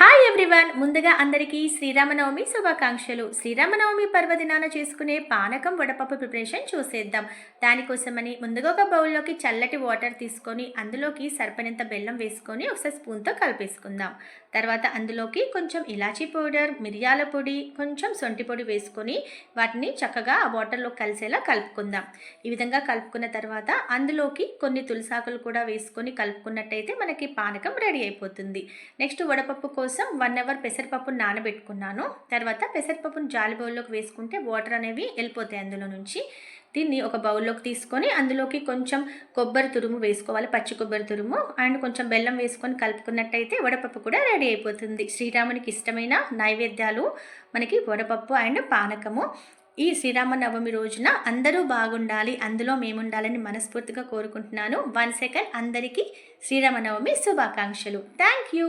Hi everyone ముందుగా అందరికీ శ్రీరామనవమి శుభాకాంక్షలు. శ్రీరామనవమి పర్వదినాన చేసుకునే పానకం వడపప్పు ప్రిపరేషన్ చూసేద్దాం. దానికోసమని ముందుగా ఒక బౌల్లోకి చల్లటి వాటర్ తీసుకొని అందులోకి సరిపడినంత బెల్లం వేసుకొని ఒకసారి స్పూన్తో కలిపేసుకుందాం. తర్వాత అందులోకి కొంచెం ఇలాచీ పౌడర్ మిరియాల పొడి కొంచెం సొంటి పొడి వేసుకొని వాటిని చక్కగా ఆ వాటర్లో కలిసేలా కలుపుకుందాం. ఈ విధంగా కలుపుకున్న తర్వాత అందులోకి కొన్ని తులసాకులు కూడా వేసుకొని కలుపుకున్నట్టయితే మనకి పానకం రెడీ అయిపోతుంది. నెక్స్ట్ వడపప్పు కోసం వన్ అవర్ పెసరపప్పును నానబెట్టుకున్నాను. తర్వాత పెసరపప్పును జాలి బౌల్లోకి వేసుకుంటే వాటర్ అనేవి వెళ్ళిపోతాయి అందులో నుంచి. దీన్ని ఒక బౌల్లోకి తీసుకొని అందులోకి కొంచెం కొబ్బరి తురుము వేసుకోవాలి పచ్చి కొబ్బరి తురుము. అండ్ కొంచెం బెల్లం వేసుకొని కలుపుకున్నట్టయితే వడపప్పు కూడా రెడీ అయిపోతుంది. శ్రీరామునికి ఇష్టమైన నైవేద్యాలు మనకి వడపప్పు అండ్ పానకము. ఈ శ్రీరామ నవమి రోజున అందరూ బాగుండాలి అందులో మేముండాలని మనస్ఫూర్తిగా కోరుకుంటున్నాను. వన్ సెకండ్ అందరికీ శ్రీరామ నవమి శుభాకాంక్షలు. Thank you